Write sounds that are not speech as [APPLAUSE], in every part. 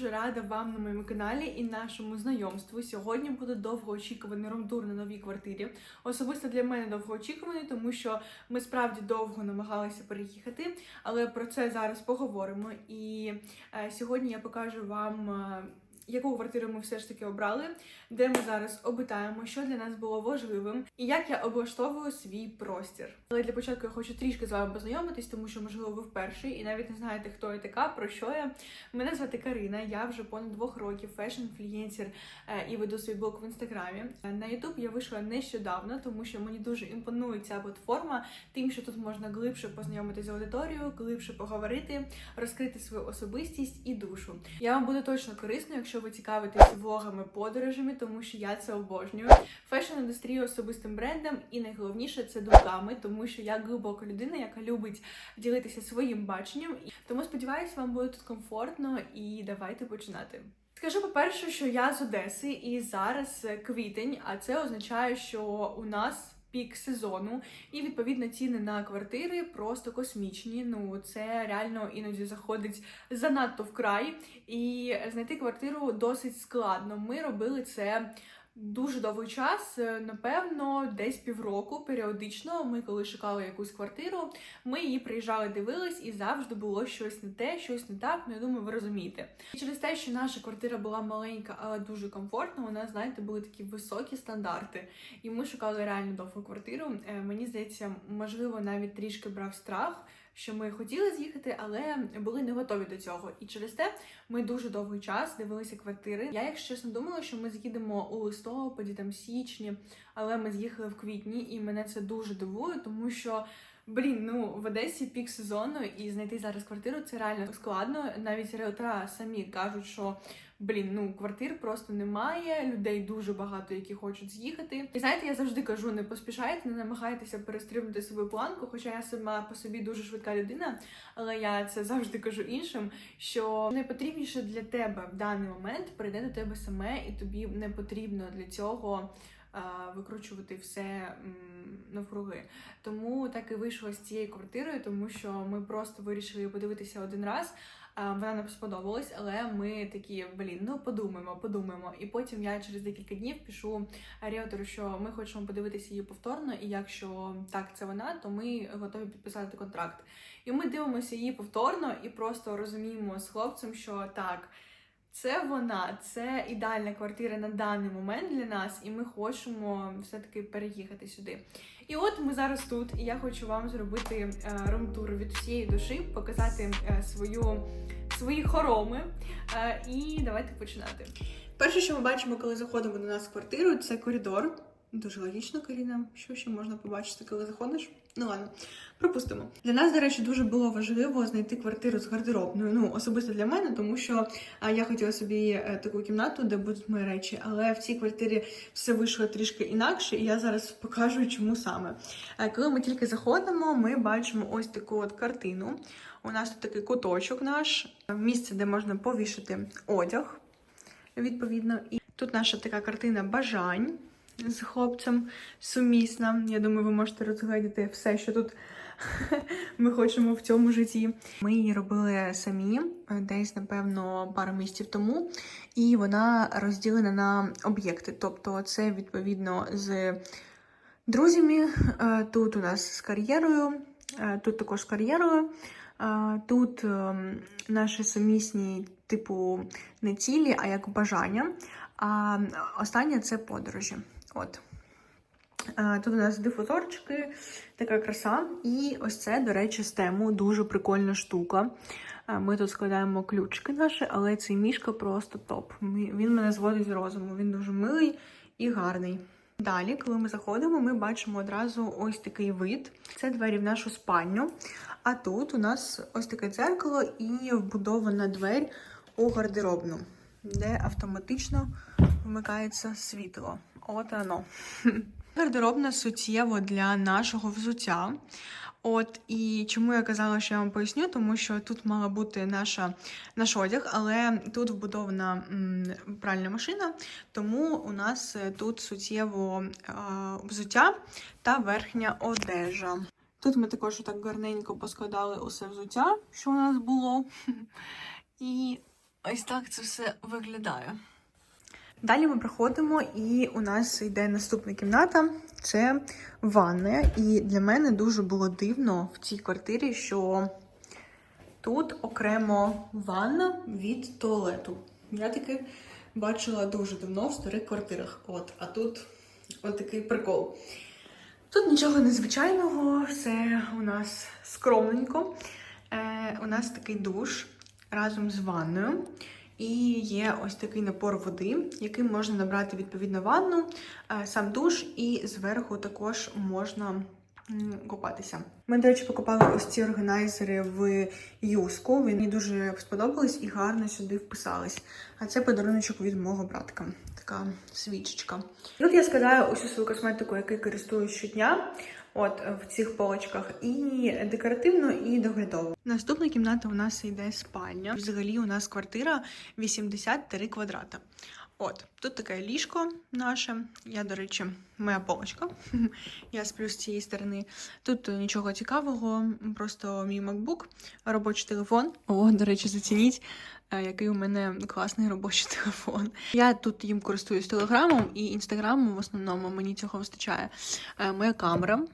дуже рада вам на моєму каналі і нашому знайомству. Сьогодні буде довгоочікуваний ромтур на новій квартирі. Особисто для мене довгоочікуваний, тому що ми справді довго намагалися переїхати, але про це зараз поговоримо. І е, сьогодні я покажу вам. Яку квартиру ми все ж таки обрали, де ми зараз обитаємо, що для нас було важливим, і як я облаштовую свій простір. Але для початку я хочу трішки з вами познайомитись, тому що можливо ви вперше і навіть не знаєте, хто я така, про що я. Мене звати Карина. Я вже понад двох років фешн-інфлюєнсер е, і веду свій блог в інстаграмі. На Ютуб я вийшла нещодавно, тому що мені дуже імпонує ця платформа, тим, що тут можна глибше познайомитися з аудиторією, глибше поговорити, розкрити свою особистість і душу. Я вам буду точно корисно, якщо ви цікавитесь влогами, подорожами, тому що я це обожнюю. Фешн-індустрію особистим брендом, і найголовніше це думками, тому що я глибока людина, яка любить ділитися своїм баченням. Тому сподіваюся, вам буде тут комфортно і давайте починати. Скажу по-перше, що я з Одеси і зараз квітень, а це означає, що у нас пік сезону, і відповідно ціни на квартири просто космічні. Ну це реально іноді заходить занадто вкрай, і знайти квартиру досить складно. Ми робили це. Дуже довгий час, е, напевно, десь півроку періодично. Ми, коли шукали якусь квартиру, ми її приїжджали, дивились, і завжди було щось не те, щось не так. Ну я думаю, ви розумієте. І через те, що наша квартира була маленька, але дуже комфортна, у нас, знаєте, були такі високі стандарти. І ми шукали реально довгу квартиру. Е, Мені здається, можливо, навіть трішки брав страх. Що ми хотіли з'їхати, але були не готові до цього. І через те ми дуже довгий час дивилися квартири. Я, якщо чесно, думала, що ми з'їдемо у листопаді, там січні, але ми з'їхали в квітні, і мене це дуже дивує, тому що. Блін, ну в Одесі пік сезону і знайти зараз квартиру це реально складно. Навіть риелтора самі кажуть, що блін, ну квартир просто немає, людей дуже багато, які хочуть з'їхати. І знаєте, я завжди кажу: не поспішайте, не намагайтеся перестрибнути свою планку. Хоча я сама по собі дуже швидка людина, але я це завжди кажу іншим. Що найпотрібніше для тебе в даний момент прийде до тебе саме, і тобі не потрібно для цього. Викручувати все навкруги. Тому так і вийшло з цією квартирою, тому що ми просто вирішили подивитися один раз. Вона нам сподобалась, але ми такі, блін, ну подумаємо, подумаємо. І потім я через декілька днів пишу ріотору, що ми хочемо подивитися її повторно, і якщо так це вона, то ми готові підписати контракт. І ми дивимося її повторно і просто розуміємо з хлопцем, що так. Це вона, це ідеальна квартира на даний момент для нас, і ми хочемо все-таки переїхати сюди. І от ми зараз тут, і я хочу вам зробити е, румтур від всієї душі, показати е, свою, свої хороми. Е, і давайте починати. Перше, що ми бачимо, коли заходимо до нас в квартиру, це коридор. Дуже логічно, Каріна. Що ще можна побачити, коли заходиш? Ну ладно, пропустимо. Для нас, до речі, дуже було важливо знайти квартиру з гардеробною. Ну, особисто для мене, тому що я хотіла собі е, таку кімнату, де будуть мої речі, але в цій квартирі все вийшло трішки інакше, і я зараз покажу, чому саме. Е, Коли ми тільки заходимо, ми бачимо ось таку от картину. У нас тут такий куточок наш, місце, де можна повішати одяг, відповідно. І тут наша така картина бажань з хлопцем сумісна. Я думаю, ви можете розглядіти все, що тут [LAUGHS] ми хочемо в цьому житті. Ми її робили самі, е, десь, напевно, пару місяців тому, і вона розділена на об'єкти. Тобто, це відповідно з друзями. е, Тут у нас з кар'єрою, е, тут також з кар'єрою. Тут наші сумісні, типу, не цілі, а як бажання. А останнє це подорожі. От. Тут у нас дифузорчики, така краса. І ось це, до речі, з тему дуже прикольна штука. Ми тут складаємо ключики наші, але цей мішка просто топ. Він мене зводить з розуму. Він дуже милий і гарний. Далі, коли ми заходимо, ми бачимо одразу ось такий вид. Це двері в нашу спальню. А тут у нас ось таке дзеркало і вбудована двері у гардеробну, де автоматично вмикається світло. От воно. [LAUGHS] Гардеробна суттєво для нашого взуття. От і чому я казала, що я вам поясню, тому що тут мала бути наша, наш одяг, але тут вбудована м, пральна машина, тому у нас е, тут суттєво е, взуття та верхня одежа. Тут ми також так гарненько поскладали усе взуття, що у нас було. [LAUGHS] І Ось так це все виглядає. Далі ми проходимо, і у нас йде наступна кімната це ванна. І для мене дуже було дивно в цій квартирі, що тут окремо ванна від туалету. Я таке бачила дуже давно в старих квартирах. От, а тут от такий прикол. Тут нічого незвичайного, все у нас скромненько. Е, у нас такий душ разом з ванною. І є ось такий напор води, яким можна набрати відповідно ванну, е, сам душ, і зверху також можна купатися. Ми, до речі, покупали ось ці органайзери в юску. Мені дуже сподобались і гарно сюди вписались. А це подаруночок від мого братка. Така свічечка. Тут я складаю усю свою косметику, якою користуюсь щодня. От в цих полочках, і декоративно, і доглядово. Наступна кімната у нас йде спальня. Взагалі, у нас квартира 83 квадрата. От, тут таке ліжко наше. Я, до речі, моя полочка. [LAUGHS] Я сплю з цієї сторони. Тут нічого цікавого, просто мій MacBook, робочий телефон. О, до речі, зацініть, е, який у мене класний робочий [LAUGHS] телефон. Я тут їм користуюсь телеграмом і інстаграмом в основному мені цього вистачає. Е, Моя камера.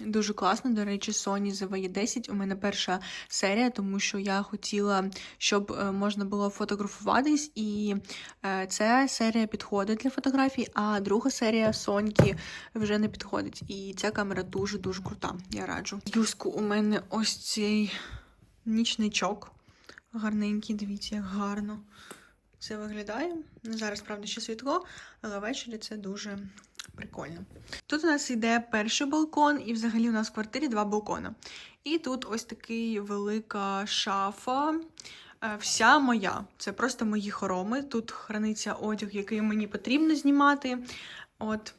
Дуже класно, до речі, Sony ZV 10 У мене перша серія, тому що я хотіла, щоб е, можна було фотографуватись, і е, ця серія підходить для фотографій, а друга серія Соньки вже не підходить. І ця камера дуже-дуже крута. Я раджу. Юску у мене ось цей нічничок. Гарненький, дивіться, як гарно це виглядає. Ну, Зараз, правда, ще світло, але ввечері це дуже прикольно. Тут у нас йде перший балкон, і взагалі у нас в квартирі два балкона. І тут ось такий велика шафа. е, Вся моя. Це просто мої хороми. Тут храниться одяг, який мені потрібно знімати. От.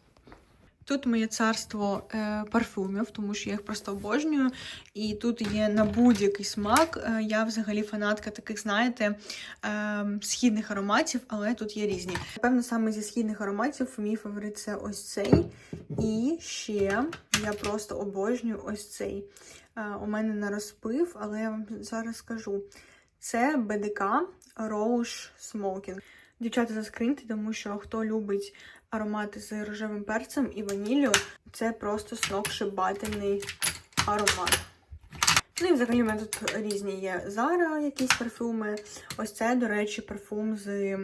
Тут моє царство е, парфумів, тому що я їх просто обожнюю. І тут є на будь-який смак. Е, я взагалі фанатка таких, знаєте, е, східних ароматів, але тут є різні. Напевно, саме зі східних ароматів мій фаворит це ось цей. І ще я просто обожнюю ось цей. У мене на розпив, але я вам зараз скажу. Це БДК Rouge Smoking. Дівчата, заскриньте, тому що хто любить аромати з рожевим перцем і ваніллю, це просто сногсшибательний аромат. Ну і взагалі у мене тут різні є Zara якісь парфюми. Ось це, до речі, парфум з е,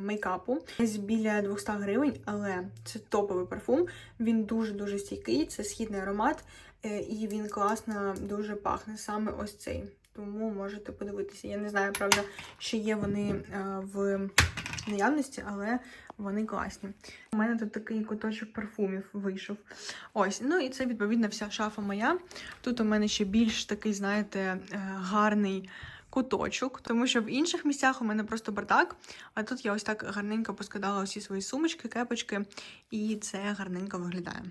мейкапу. Десь біля 200 гривень, але це топовий парфум. Він дуже-дуже стійкий, це східний аромат, е, і він класно дуже пахне саме ось цей. Тому можете подивитися. Я не знаю, правда, чи є вони е, в наявності, але вони класні. У мене тут такий куточок парфумів вийшов. Ось, ну і це відповідно вся шафа моя. Тут у мене ще більш такий, знаєте, е, гарний куточок, тому що в інших місцях у мене просто бардак, а тут я ось так гарненько поскладала усі свої сумочки, кепочки, і це гарненько виглядає.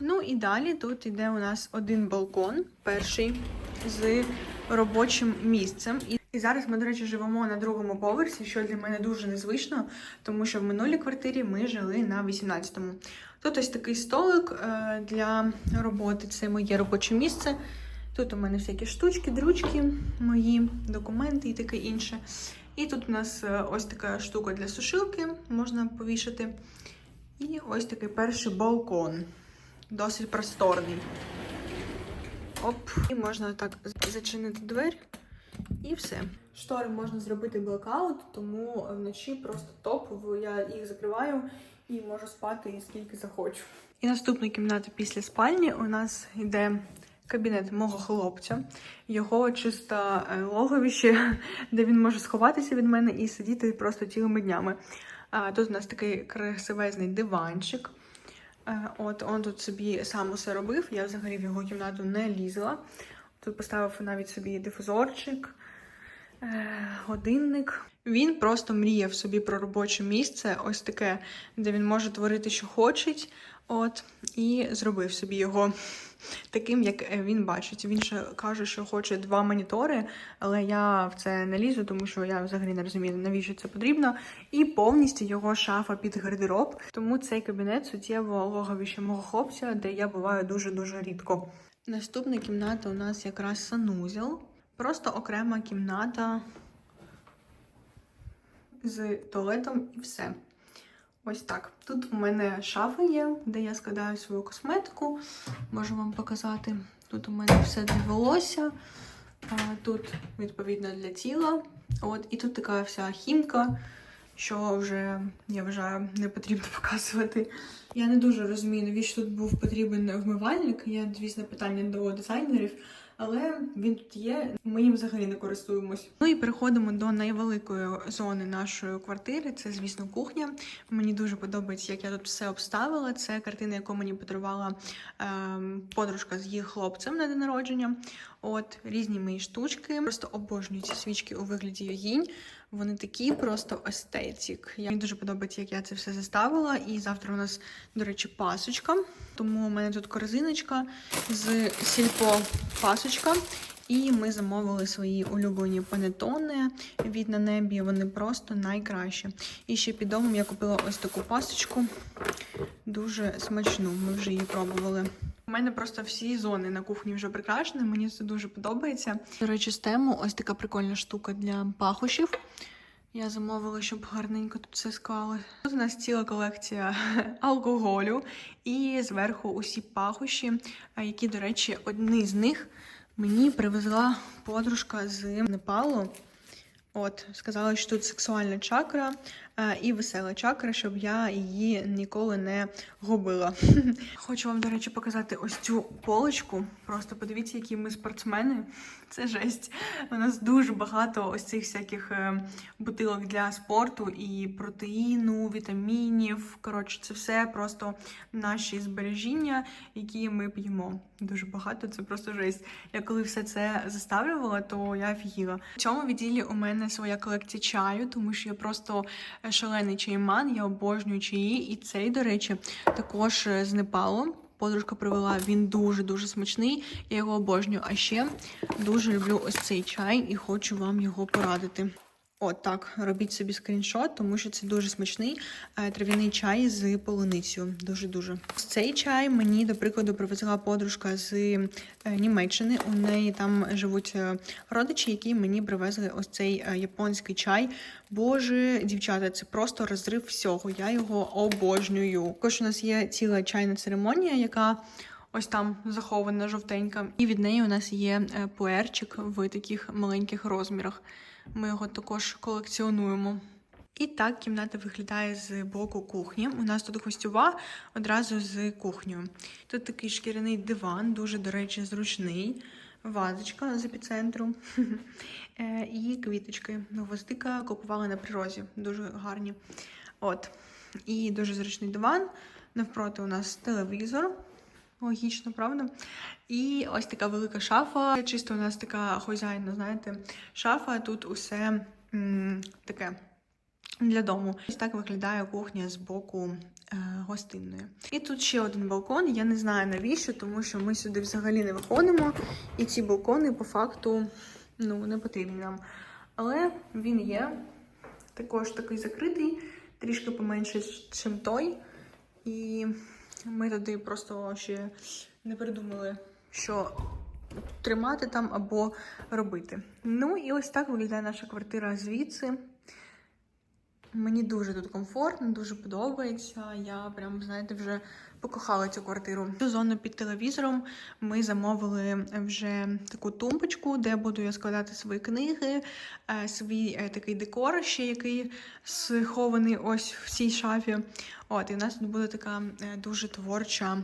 Ну і далі тут йде у нас один балкон, перший з робочим місцем. І зараз ми, до речі, живемо на другому поверсі, що для мене дуже незвично, тому що в минулій квартирі ми жили на 18-му. Тут ось такий столик е, для роботи, це моє робоче місце. Тут у мене всякі штучки, дручки, мої документи і таке інше. І тут у нас е, ось така штука для сушилки, можна повішати. І ось такий перший балкон. Досить просторний. Оп, і можна так зачинити двері. І все. Штори можна зробити блокаут, тому вночі просто топ. Я їх закриваю і можу спати скільки захочу. І наступна кімната після спальні у нас йде кабінет мого хлопця, його чисто е, логовище, [LAUGHS] де він може сховатися від мене і сидіти просто цілими днями. Тут у нас такий красивезний диванчик. Е, От он тут собі сам усе робив. Я взагалі в його кімнату не лізла. Тут поставив навіть собі дифузорчик, е, годинник. Він просто мріяв собі про робоче місце, ось таке, де він може творити, що хоче. От, і зробив собі його [LAUGHS] таким, як він бачить. Він ще каже, що хоче два монітори, але я в це не лізу, тому що я взагалі не розумію, навіщо це потрібно. І повністю його шафа під гардероб. Тому цей кабінет суттєво логовище мого хлопця, де я буваю дуже-дуже рідко. Наступна кімната у нас якраз санузел. Просто окрема кімната з туалетом і все. Ось так. Тут у мене шафа є, де я складаю свою косметику. Можу вам показати. Тут у мене все для волосся. Тут, відповідно, для тіла. От, і тут така вся хімка, що вже, я вважаю, не потрібно [LAUGHS] показувати. Я не дуже розумію, навіщо тут був потрібен вмивальник. Є, звісно, питання до дизайнерів, але він тут є. Ми їм взагалі не користуємось. Ну і переходимо до найвеликої зони нашої квартири. Це, звісно, кухня. Мені дуже подобається, як я тут все обставила. Це картина, яку мені подарувала ем, подружка з її хлопцем на день народження. От різні мої штучки. Просто обожнюю ці свічки у вигляді йогінь. Вони такі просто естетик. Мені дуже подобається, як я це все заставила. І завтра у нас, до речі, пасочка. Тому у мене тут корзиночка з сільпо пасочка. І ми замовили свої улюблені панетони від на небі. Вони просто найкращі. І ще під домом я купила ось таку пасочку. Дуже смачну. Ми вже її пробували. У мене просто всі зони на кухні вже прикрашені. Мені це дуже подобається. До речі, з тему ось така прикольна штука для пахощів. Я замовила, щоб гарненько тут все склали. Тут у нас ціла колекція [LAUGHS] алкоголю, і зверху усі пахощі, які, до речі, одні з них мені привезла подружка з Непалу. От, сказала, що тут сексуальна чакра і весела чакра, щоб я її ніколи не губила. [LAUGHS] Хочу вам, до речі, показати ось цю полочку. Просто подивіться, які ми спортсмени. Це жесть. У нас дуже багато ось цих всяких е, бутилок для спорту і протеїну, вітамінів. Коротше, це все просто наші збережіння, які ми п'ємо. Дуже багато, це просто жесть. Я коли все це заставлювала, то я офігіла. В цьому відділі у мене своя колекція чаю, тому що я просто е, шалений чайман, я обожнюю чаї. І цей, до речі, також е, з Непалу. Подружка привела, він дуже-дуже смачний, я його обожнюю. А ще дуже люблю ось цей чай і хочу вам його порадити. От так, робіть собі скріншот, тому що це дуже смачний е, трав'яний чай з полуницею. Дуже-дуже. Цей чай мені, до прикладу, привезла подружка з е, Німеччини. У неї там живуть е, родичі, які мені привезли ось цей японський чай. Боже, дівчата, це просто розрив всього. Я його обожнюю. Також у нас є ціла чайна церемонія, яка. Ось там захована жовтенька. І від неї у нас є е, пуерчик в таких маленьких розмірах. Ми його також колекціонуємо. І так кімната виглядає з боку кухні. У нас тут гостьова одразу з кухнею. Тут такий шкіряний диван, дуже, до речі, зручний. Вазочка з епіцентру [LAUGHS] Е, і квіточки. Гвоздика купували на прирозі. Дуже гарні. От. І дуже зручний диван. Навпроти у нас телевізор. Логічно, правда? І ось така велика шафа. Чисто у нас така хозяйна, знаєте, шафа. Тут усе м, таке для дому. Ось так виглядає кухня з боку е, гостинної. І тут ще один балкон. Я не знаю навіщо, тому що ми сюди взагалі не виходимо. І ці балкони по факту ну, не потрібні нам. Але він є також такий закритий, трішки поменше, ніж той. І ми туди просто ще не придумали, що тримати там або робити. Ну і ось так виглядає наша квартира звідси. Мені дуже тут комфортно, дуже подобається. Я прям, знаєте, вже покохала цю квартиру. Цю зону під телевізором ми замовили вже таку тумбочку, де буду я складати свої книги, е, свій е, такий декор, ще який схований ось в цій шафі. От, і в нас тут буде така е, дуже творча.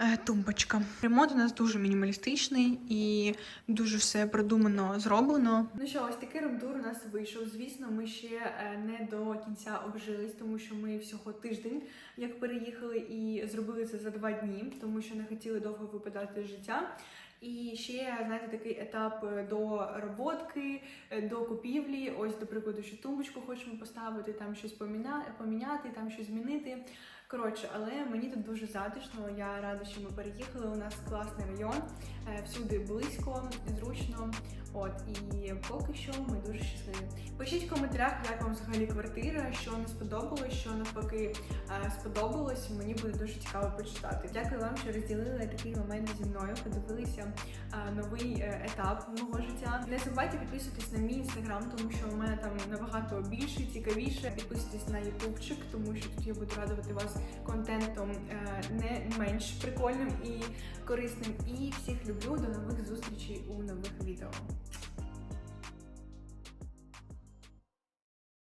Е, Тумбочка. Ремонт у нас дуже мінімалістичний і дуже все продумано зроблено. Ну що, ось такий ремдур у нас вийшов. Звісно, ми ще е, не до кінця обжились, тому що ми всього тиждень як переїхали і зробили це за два дні, тому що не хотіли довго випадати з життя. І ще, знаєте, такий етап е, до роботки, до купівлі. Ось, до прикладу, що тумбочку хочемо поставити, там щось поміняти, там щось змінити. Коротше, але мені тут дуже затишно. Я рада, що ми переїхали. У нас класний район, е, всюди близько, зручно. От і поки що ми дуже щасливі. Пишіть в коментарях, як вам взагалі квартира, що не сподобалось, що навпаки е, сподобалось. Мені буде дуже цікаво почитати. Дякую вам, що розділили такий момент зі мною. Подивилися е, новий етап мого життя. Не забувайте підписуватись на мій інстаграм, тому що у мене там набагато більше, цікавіше. Підписуйтесь на ютубчик, тому що тут я буду радувати вас контентом е, не менш прикольним і корисним. І всіх люблю до нових зустрічей у нових відео.